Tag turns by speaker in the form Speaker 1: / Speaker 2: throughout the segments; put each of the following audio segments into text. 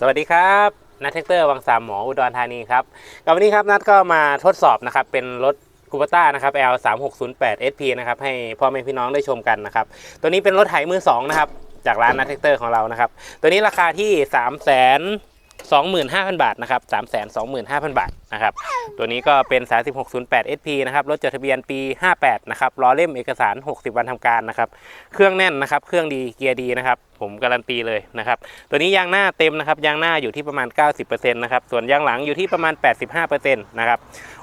Speaker 1: สวัสดีครับนัทเทคเตอร์วังสามหมออุดรธานีครับกับวันนี้ครับนัทก็มาทดสอบนะครับเป็นรถคูปต้านะครับ L 3 6 0 8 SP นะครับให้พ่อแม่พี่น้องได้ชมกันนะครับตัวนี้เป็นรถไถมือสองนะครับจากร้านนัทเทคเตอร์ของเรานะครับตัวนี้ราคาที่3 2 5 0 0 0 บาทนะครับ3 2 5 0 0 0 บาทนะครับ ตัวนี้ก็เป็น3608 SP นะครับ รถจดทะเบียนปี 58 นะครับ ล้อเล่มเอกสาร 60 วันทำการนะครับ เครื่องแน่นนะครับ เครื่องดี เกียร์ดีนะครับ ผมการันตีเลยนะครับ ตัวนี้ยางหน้าเต็มนะครับ ยางหน้าอยู่ที่ประมาณ 90%นะครับ ส่วนยางหลังอยู่ที่ประมาณ 85%นะครับ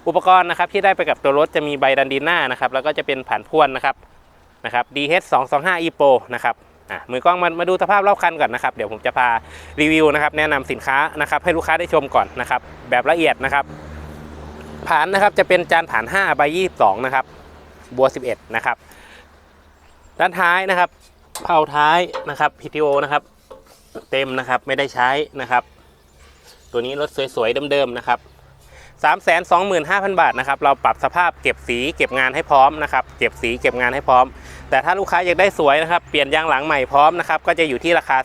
Speaker 1: อุปกรณ์นะครับที่ได้ไปกับตัวรถจะมีใบดันดินหน้านะครับ แล้วก็จะเป็นผ่านพ่วนนะครับ นะครับ DH 225 EPO นะครับ อะมือกล้องมามาดูสภาพรอบคันก่อนนะครับ เดี๋ยวผมจะพารีวิวนะครับ แนะนำสินค้านะครับ ให้ลูกค้าได้ชมก่อนนะครับ แบบละเอียดนะครับ ผานนะครับจะเป็นจานผาน5ใบ22นะครับ บัว 11 นะครับ ด้านท้ายนะครับเผาท้ายนะครับ PTO นะครับ เต็มนะครับไม่ได้ใช้นะครับ ตัวนี้รถสวยๆเดิมๆนะครับ 325,000 บาทนะครับเราปรับสภาพเก็บสีเก็บงานให้พร้อมนะครับเก็บสีเก็บงานให้พร้อม แต่ถ้าลูกค้าอยากได้สวยนะครับเปลี่ยนยางหลังใหม่พร้อมนะครับก็จะอยู่ที่ราคา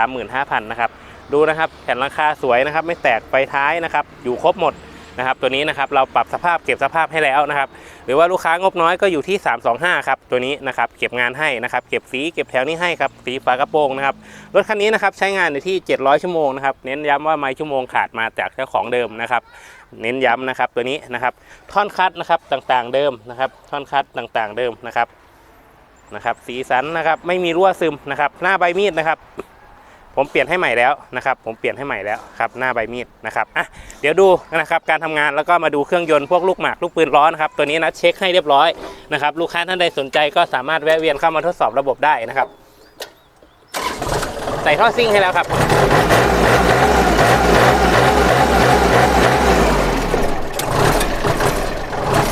Speaker 1: 335,000นะครับดูนะครับแผ่นหลังคาสวยนะครับไม่แตกไฟท้ายนะครับอยู่ครบหมด นะครับตัวนี้นะครับเราปรับสภาพเก็บสภาพให้แล้วนะครับ หรือว่าลูกค้างบน้อยก็อยู่ที่ 325 ครับตัวนี้นะครับเก็บงานให้นะครับเก็บสีเก็บแถวนี้ให้ครับสีฝากระโปรงนะครับรถคันนี้นะครับใช้งานอยู่ที่ 700 ชั่วโมงนะครับเน้นย้ำว่าไม้ชั่วโมงขาดมาจากเจ้าของเดิมนะครับเน้นย้ำนะครับตัวนี้นะครับท่อนคัดนะครับต่างๆเดิมนะครับท่อนคัดต่างๆเดิมนะครับนะครับสีสันนะครับไม่มีรั่วซึมนะครับหน้าใบมีดนะครับ ผมเปลี่ยนให้ใหม่แล้วนะครับผมเปลี่ยนให้ใหม่แล้วครับหน้าใบมีดนะครับอะเดี๋ยวดูนะครับการทำงานแล้วก็มาดูเครื่องยนต์พวกลูกหมากลูกปืนล้อนะครับตัวนี้นะเช็คให้เรียบร้อยนะครับลูกค้าท่านใดสนใจก็สามารถแวะเวียนเข้ามาทดสอบระบบได้นะครับ ใส่ท่อซิ่งให้แล้วครับ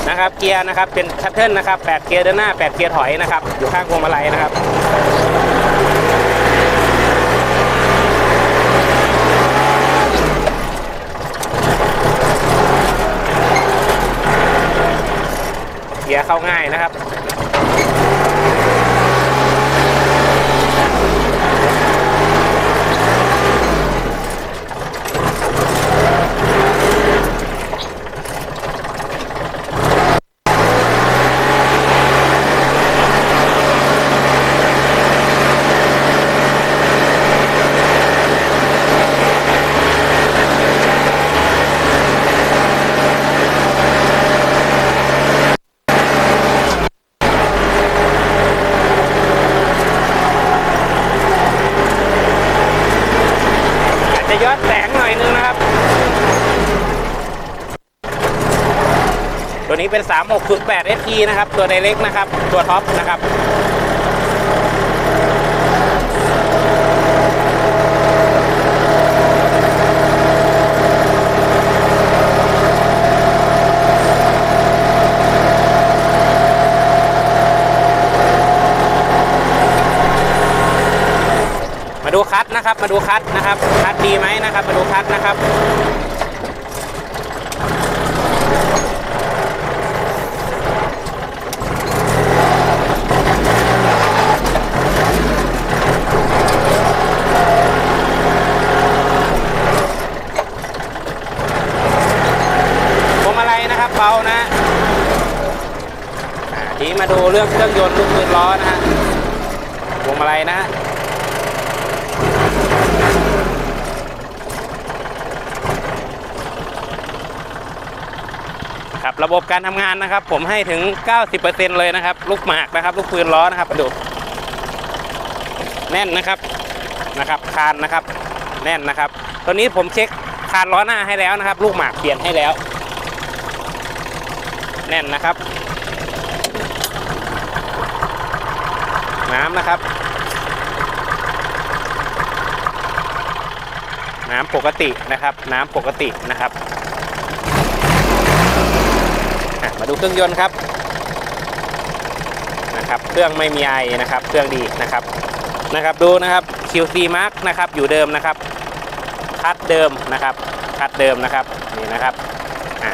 Speaker 1: นะครับเกียร์นะครับเป็นชัตเทิลนะครับ8เกียร์เดินหน้า8เกียร์ถอยนะครับอยู่ข้างพวงมาลัยนะครับ เข้าง่ายนะครับ ย้อนแสงหน่อยนึงนะครับ ตัวนี้เป็น 3608 ST นะครับ ตัวไดเล็กนะครับ ตัวท็อปนะครับ มาดูคัด นะครับ มาดูคัดนะครับ คัดดีไหมนะครับ มาดูคัดนะครับวงมาลัยนะครับเบานะทีมาดูเรื่องเครื่องยนต์ลูกปืนล้อนะฮะวงมาลัยนะ ครับระบบการทำงานนะครับ ผมให้ถึง 90%เลยนะครับ ลูกหมากนะครับ ลูกปืนล้อนะครับมาดูแน่นนะครับนะครับ คานนะครับ แน่นนะครับตัวนี้ผมเช็คคานล้อหน้าให้แล้วนะครับ ลูกหมากเปลี่ยนให้แล้ว แน่นนะครับ น้ำนะครับ น้ำปกตินะครับ น้ำปกตินะครับ อะมาดูเครื่องยนต์ครับนะครับ เครื่องไม่มีไอนะครับ เครื่องดีนะครับนะครับดูนะครับ QC Mark นะครับอยู่เดิมนะครับคัดเดิมนะครับคัดเดิมนะครับนี่นะครับอะ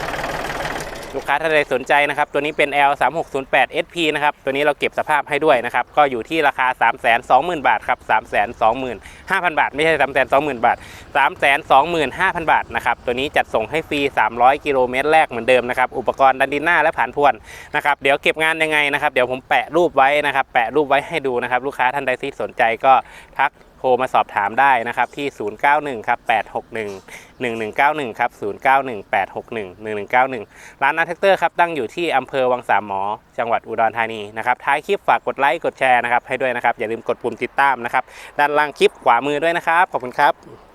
Speaker 1: ลูกค้าท่านใดสนใจนะครับ ตัวนี้เป็น L 3 6 0 8 SP นะครับ ตัวนี้เราเก็บสภาพให้ด้วยนะครับ ก็อยู่ที่ราคา 3 2 0 0 0 0 บาทครับ3 2 5 0 0 0 บาท ไม่ใช่ 3 2 0 0 0 0 บาท 3 2 5 0 0 0 บาทนะครับ ตัวนี้จัดส่งให้ฟรี 300 กิโลเมตรแรกเหมือนเดิมนะครับ อุปกรณ์ดันดินหน้าและผ่านพวนนะครับ เดี๋ยวเก็บงานยังไงนะครับ เดี๋ยวผมแปะรูปไว้นะครับ แปะรูปไว้ให้ดูนะครับ ลูกค้าท่านใดที่สนใจก็ทัก โทรมาสอบถามได้นะครับที่ 091ครับ861 1191ครับ091 861 1191 ร้านนาแท็กเตอร์ครับตั้งอยู่ที่อำเภอวังสามหมอ จังหวัดอุดรธานีนะครับท้ายคลิปฝากกดไลค์กดแชร์นะครับให้ด้วยนะครับอย่าลืมกดปุ่มติดตามนะครับด้านล่างคลิปขวามือด้วยนะครับขอบคุณครับ